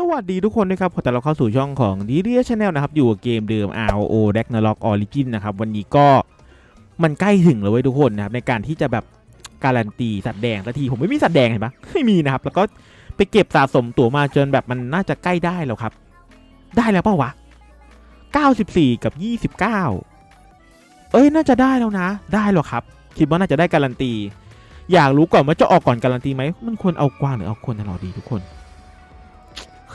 สวัสดีทุกคนนะครับขอต้อนรับเข้าสู่ช่องของ d d s Channel นะครับ อยู่กับเกมเดิม RO Ragnarok Origin นะครับ วันนี้ก็มันใกล้ถึงแล้วเว้ยทุกคนนะครับ ในการที่จะแบบการันตีสัตว์แดงสักที ผมไม่มีสัตว์แดงเห็นปะไม่มีนะครับ แล้วก็ไปเก็บสะสมตั๋วมาจนแบบมันน่าจะใกล้ได้แล้วครับ ได้แล้วเปล่าวะ 94 กับ 29 เอ้ยน่าจะได้แล้วนะ ได้หรอครับ คิดว่าน่าจะได้การันตี อยากรู้ก่อนว่าจะออกก่อนการันตีไหมมันควรเอากวางหรือเอาคนนะรอดีทุกคน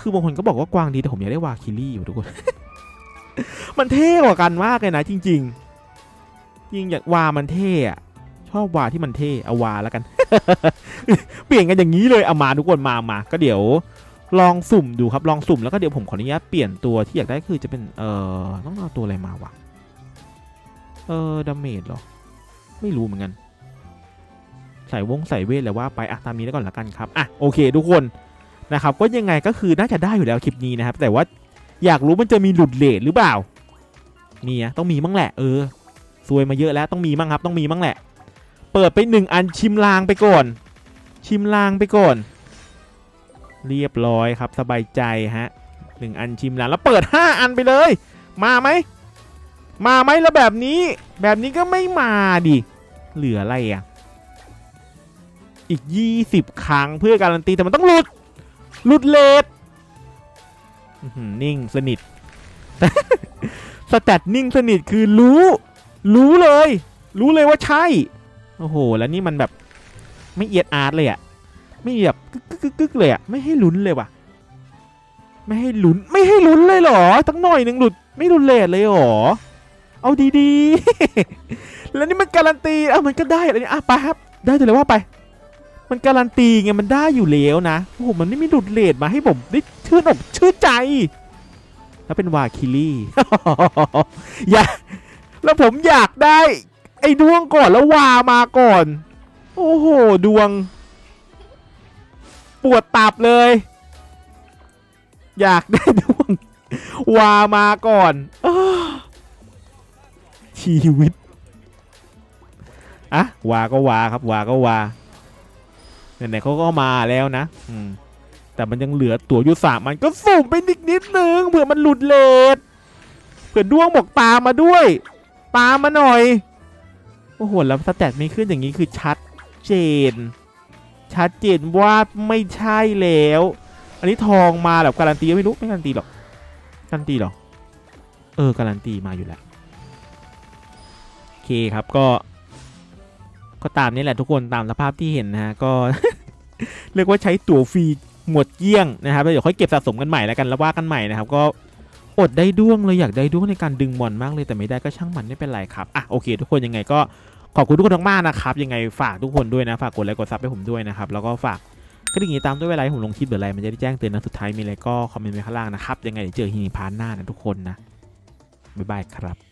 คือบางคนก็บอกว่ากวางดีแต่ผมอยากได้วาคิลี่อยู่ทุกคน มันเท่กว่ากันมากเลยนะจริง ๆ ยิงอยากวามันเท่อะชอบวาที่มันเท่เอาวาแล้วกัน เปลี่ยนกันอย่างนี้เลยเอามาทุกคนมามาก็เดี๋ยวลองสุ่มดูครับลองสุ่มแล้วก็เดี๋ยวผมขออนุญาตเปลี่ยนตัวที่อยากได้คือจะเป็นเอ่อต้องเอาตัวอะไรมาวะเออดาเมจหรอ ไม่รู้เหมือนกันใส่วงใส่เวทแล้วว่าไปอะตามนี้แล้วก่อนละกันครับอะโอเค ทุกคน นะครับก็ยังไงก็คือน่าจะได้อยู่แล้วคลิปนี้นะครับ แต่ว่าอยากรู้มันจะมีหลุดเลทหรือเปล่ามีอะต้องมีมั้งแหละเออซวยมาเยอะแล้วต้องมีมั้งครับ ต้องมีมั้งแหละ เปิดไปหนึ่งอันชิมลางไปก่อน ชิมลางไปก่อน เรียบร้อยครับสบายใจฮะหนึ่งอันชิมลางแล้วเปิด 5 อันไปเลย มาไหมมาไหมแล้วแบบนี้ แบบนี้ก็ไม่มาดิเหลืออะไรอะอีก 20 ครั้งเพื่อการันตีแต่มันต้องหลุด หลุดเลดอื้อหือนิ่งสนิท สแตทนิ่งสนิทคือรู้ รู้เลย รู้เลยว่าใช่ โอ้โห แล้วนี่มันแบบไม่เอียดอาร์ตเลยอะไม่แบบกึกกึกกึกกึกเลยอะไม่ให้ลุ้นเลยว่ะ ไม่ให้ลุ้น ไม่ให้ลุ้นเลยเหรอ ตั้งหน่อยหนึ่งหลุด ไม่หลุดเลดเลยเหรอ เอาดีๆ แล้วนี่มันการันตีอะมันก็ได้อะไรเนี่ยอะไปครับ ได้แต่เลยว่าไป มันการันตีไงมันได้อยู่แล้วนะโอ้โหมันไม่มีดุดเลดมาให้ผมได้ชื่นอกชื่นใจ แล้วเป็นวาคิลี่อยากแล้วผมอยากได้ ไอ้ดวงก่อนแล้ววามาก่อน โอ้โหดวง ปวดตับเลย อยากได้ดวง วามาก่อนอชีวิตอะวาก็วาครับวาก็วา ไหนๆเขาก็มาแล้วนะ อืม แต่มันยังเหลือตัวอยู่สามมันก็สุ่มไปนิดนิดนึงเผื่อมันหลุดเลทเผื่อด้วงบอกตามมาด้วยตามมาหน่อย โอ้โห แล้วสแตทไม่ขึ้นอย่างนี้คือชัดเจน ชัดเจนว่าไม่ใช่แล้ว อันนี้ทองมาแบบการันตีไม่รู้ไม่การันตีหรอก การันตีหรอ เออ การันตีมาอยู่แล้ว โอเคครับก็ ก็ตามนี้แหละทุกคนตามสภาพที่เห็นนะฮะก็ เรียกว่าใช้ตั๋วฟรีหมดเกลี้ยงนะครับเดี๋ยวค่อยเก็บสะสมกันใหม่แล้วกันแล้วว่ากันใหม่นะครับก็อดได้ด้วงเลยอยากได้ด้วงในการดึงมอนมากเลยแต่ไม่ได้ก็ช่างมันไม่เป็นไรครับอะโอเค ทุกคนยังไงก็ขอบคุณทุกคนมากๆนะครับยังไงฝากทุกคนด้วยนะฝากกดไลค์กดซับให้ผมด้วยนะครับแล้วก็ฝากกระดิ่งตามด้วยเวลาผมลงคลิปหรืออะไรมันจะได้แจ้งเตือนนะสุดท้ายมีอะไรก็คอมเมนต์ไว้ข้างล่างนะครับยังไงเดี๋ยวเจอฮีนีพาร์ทหน้านะทุกคนนะบ๊ายบายครับ